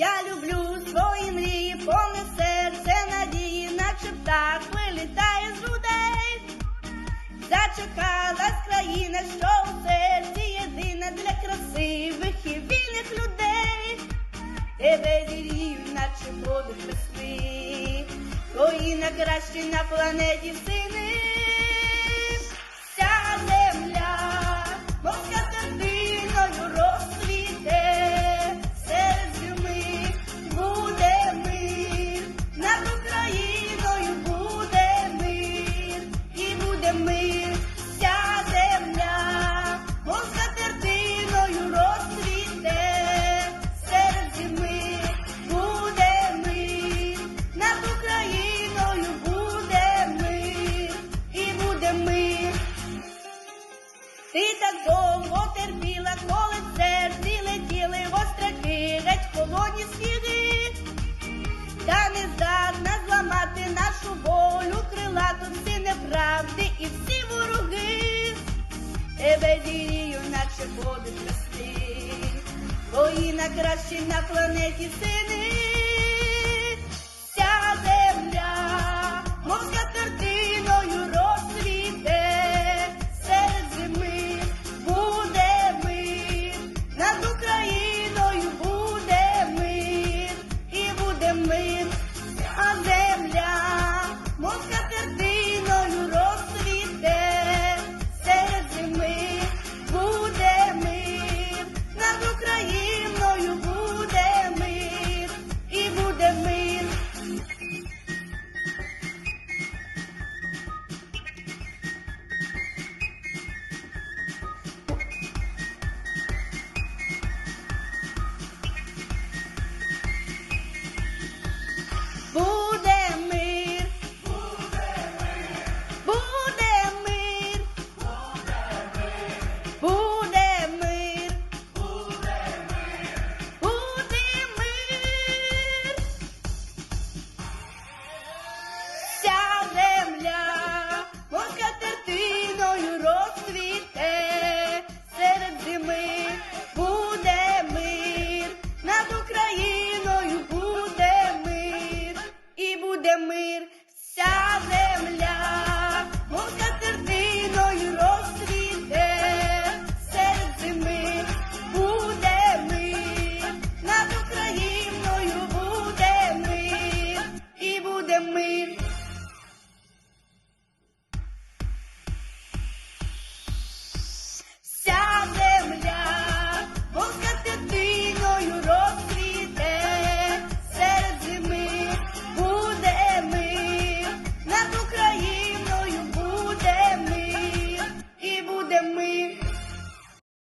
зроблю свої мрії, повне серце надії, наче птах вилітає з грудей. Зачекалась країна, що у серці єдина для красивих і вільних людей. Тебе вірію, наче воду весни, твої найкращі на планеті сини. І буде наче води весни, твої найкращі на планеті сини. de mâir